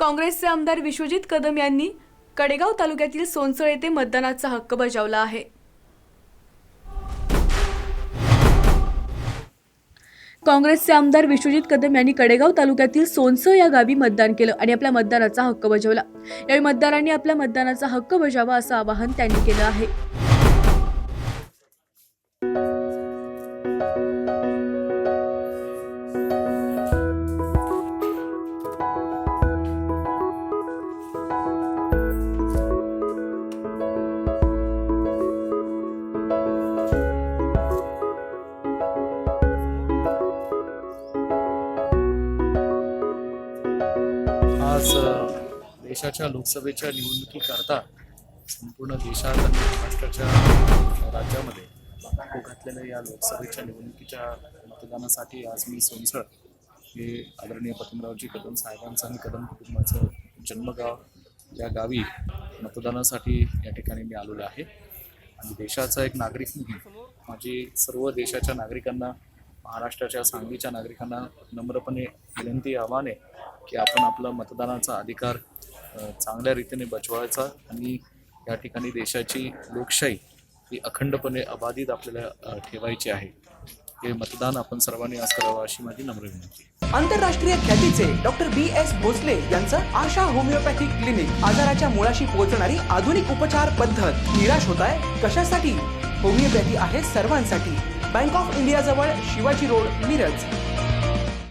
काँग्रेसचे आमदार विश्वजित कदम यांनी कडेगाव तालुक्यातील सोनसळ येथे मतदानाचा हक्क बजावला आहे. काँग्रेसचे आमदार विश्वजित कदम यांनी कडेगाव तालुक्यातील सोनसळ या गावी मतदान केलं आणि आपल्या मतदानाचा हक्क बजावला. यावेळी मतदारांनी आपल्या मतदानाचा हक्क बजावा असं आवाहन त्यांनी केलं आहे. आज देशाच्या लोकसभेच्या निवडणुकीकरता संपूर्ण देशात आणि महाराष्ट्राच्या राज्यामध्ये हो घातलेल्या या लोकसभेच्या निवडणुकीच्या मतदानासाठी आज मी सोनसळ हे आदरणीय पतंगरावजी कदम साहेबांचं आणि कदम कुटुंबाचं जन्मगाव या गावी मतदानासाठी या ठिकाणी मी आलेलो आहे. आणि देशाचा एक नागरिक म्हणून माझी सर्व देशाच्या नागरिकांना महाराष्ट्राच्या सांगलीच्या नागरिकांना नम्रपणे विनंती आव्हान आहे की आपण आपला मतदानाचा अधिकार चांगल्या रीतीने बजवायचा आणि या ठिकाणी देशाची लोकशाही ही अखंडपणे अबाधित आपल्याला ठेवायची आहे. हे मतदान आपण सर्वांनी आज करावं अशी माझी नम्र विनंती. आंतरराष्ट्रीय ख्यातीचे डॉक्टर बी एस भोसले यांचं आशा होमिओपॅथिक क्लिनिक आजाराच्या मुळाशी पोहोचणारी आधुनिक उपचार पद्धत निराश होत आहे. कशासाठी? होमिओपॅथी आहे सर्वांसाठी. बँक ऑफ इंडियाजवळ शिवाजी रोड मिरज.